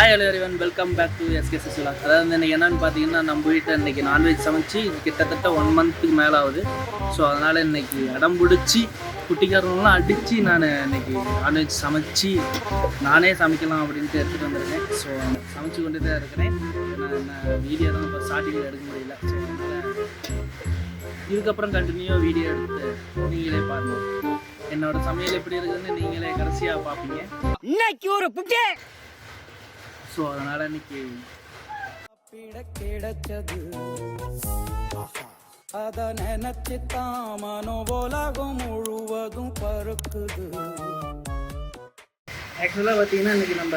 Hi hello everyone welcome back to SK சுசுலா அதாவது வந்து இன்னைக்கு என்னென்னு பார்த்தீங்கன்னா நம்ம வீட்டில் இன்றைக்கி நான்வெஜ் சமைச்சு கிட்டத்தட்ட ஒன் மந்த்துக்கு மேலே ஆகுது ஸோ அதனால் இன்னைக்கு இடம் பிடிச்சி குட்டிக்காரங்களாம் அடித்து நான் இன்னைக்கு நான்வெஜ் சமைச்சு நானே சமைக்கலாம் அப்படின்ட்டு எடுத்துகிட்டு வந்திருக்கேன். ஸோ சமைச்சு கொண்டு தான் இருக்கிறேன். நான் வீடியோ தான் இப்போ ஸ்டார்டிங்கில் எடுக்க முடியல. ஸோ இதுக்கப்புறம் கண்டினியூவாக வீடியோ எடுத்து நீங்களே பாருங்கள் என்னோட சமையல் எப்படி இருக்குதுன்னு நீங்களே கடைசியாக பார்ப்பீங்க. இன்னைக்கு ஒரு ஸோ அதனால் இன்னைக்கு பிட கிடைச்சது. அத நினைச்சுத்தான் மனோ உலகம் முழுவதும் பறக்குது. ஆக்சுவலாக பார்த்தீங்கன்னா இன்றைக்கி நம்ம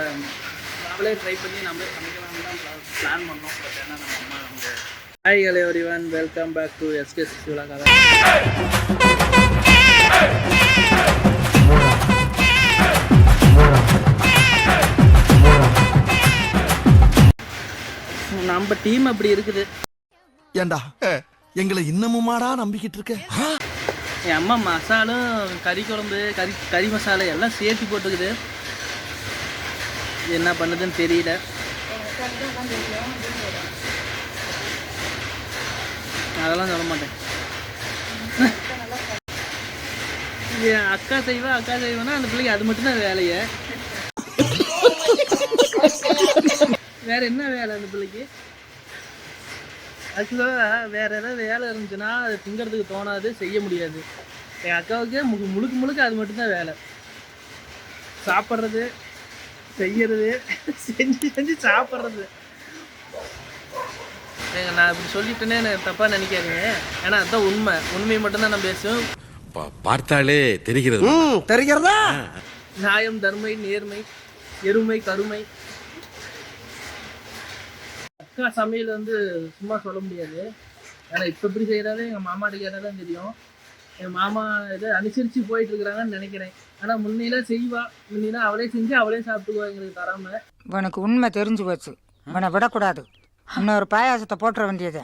நம்மளே ட்ரை பண்ணி நம்மளே சமைக்கலாம்னு தான் பிளான் பண்ணோம். பட் ஏன்னா நம்ம அம்மா வந்து hi hello everyone welcome back to SK சிவலா கதை நம்ம டீம் அப்படி இருக்குது. ஏண்டா? எங்களை இன்னமுமாடா நம்பிக்கிட்டு இருக்க? என் அம்மா மசாலும் கறி குழம்பு கறி கறி மசாலா எல்லாம் சேர்த்து போட்டுக்குது. என்ன பண்ணுதுன்னு தெரியல. அதெல்லாம் சொல்ல மாட்டேன். என் அக்கா செய்வா அக்கா செய்வேன்னா அந்த பிள்ளைக்கு அது மட்டும்தான் வேலையை. வேற என்ன வேலை அந்த பிள்ளைக்கு? ஆக்சுவலாக வேற ஏதாவது வேலை இருந்துச்சுன்னா அது திங்கிறதுக்கு தோணாது செய்ய முடியாது. என் அக்காவுக்கு முழு முழுக்க முழுக்க அது மட்டும்தான் வேலை. சாப்பிட்றது செய்யறது செஞ்சு செஞ்சு சாப்பிட்றது. ஏங்க நான் இப்படி சொல்லிட்டேனே எனக்கு தப்பாக நினைக்காதீங்க. ஏன்னா அதுதான் உண்மை. உண்மையை மட்டும்தான் நான் பேசுவேன். பா- பார்த்தாலே தெரிகிறது. தெரிகிறதா? நியாயம் தர்மை நேர்மை எருமை கருமை அக்கா சமையல் வந்து சும்மா சொல்ல முடியாது. ஏன்னா இப்போ இப்படி செய்கிறாலே எங்கள் மாமாட்ட கேட்டால் தான் தெரியும். என் மாமா இதை அனுசரித்து போயிட்டுருக்குறாங்கன்னு நினைக்கிறேன். ஆனால் முன்னையெல்லாம் செய்வா. முன்னையெல்லாம் அவளே செஞ்சு அவளே சாப்பிட்டுக்குவா எங்களுக்கு தராமல் உனக்கு உண்மை தெரிஞ்சு போச்சு. உன்னை விடக்கூடாது. இன்னொரு பாயாசத்தை போட்டுற வேண்டியது.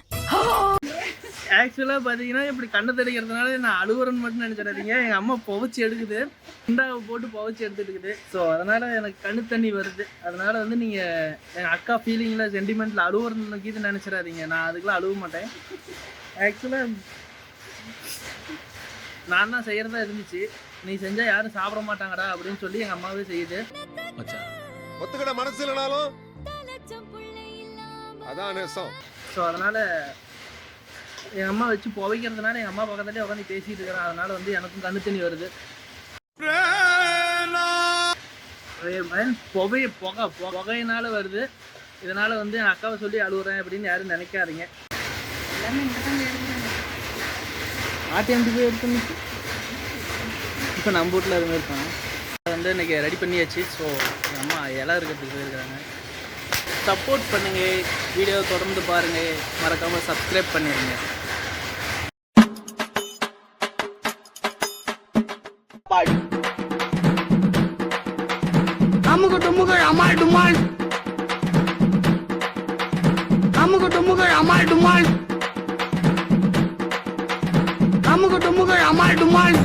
ஆக்சுவலாக பார்த்தீங்கன்னா இப்படி கண்ணை தெளிக்கிறதுனால நான் அழுவுறன்னு மட்டும் நினச்சிடாதீங்க. எங்கள் அம்மா புவச்சி எடுக்குது. குண்டாவை போட்டு புவச்சி எடுத்துட்டு இருக்குது. ஸோ அதனால் எனக்கு கண்ணு தண்ணி வருது. அதனால் வந்து நீங்கள் எங்கள் அக்கா ஃபீலிங்கில் சென்டிமெண்ட்டில் அழுவுறன்னு கீது நினச்சிடாதீங்க. நான் அதுக்கெலாம் அழுவ மாட்டேன். ஆக்சுவலாக நான் தான் செய்கிறதா இருந்துச்சு. நீ செஞ்சால் யாரும் சாப்பிட மாட்டாங்கடா அப்படின்னு சொல்லி எங்கள் அம்மாவே செய்யுது. ஒத்துக்கிட மனசு இல்லைனாலும் அதான் நேசம். ஸோ அதனால் எங்கள் அம்மா வச்சு புவைக்கிறதுனால எங்கள் அம்மா பக்கத்துலேயே உட்காந்து பேசிகிட்டு இருக்கிறேன் அதனால் வந்து எனக்கும் கண்ணு தண்ணி வருது. புகை புகை புகையினால வருது. இதனால வந்து என் அக்காவை சொல்லி அழுகுறேன் அப்படின்னு யாரும் நினைக்காதீங்க. ஆட்டியம் போய் எடுத்து இப்போ நம்ம வீட்டில் அது மாதிரி இருப்பான் அதை வந்து இன்னைக்கு ரெடி பண்ணியாச்சு. ஸோ எங்கள் அம்மா இலை இருக்கிறதுக்கு போயிருக்கிறாங்க சப்போர்ட் பண்ணுங்க. வீடியோ தொடர்ந்து பாருங்க. மறக்காம சப்ஸ்கிரைப் பண்ணிடுங்க அமுக டுமுகள் அமால் டுமால். அமுக டுமுகள் அமால் டுமால். அமுக டுமுகள் அமால் டுமால்.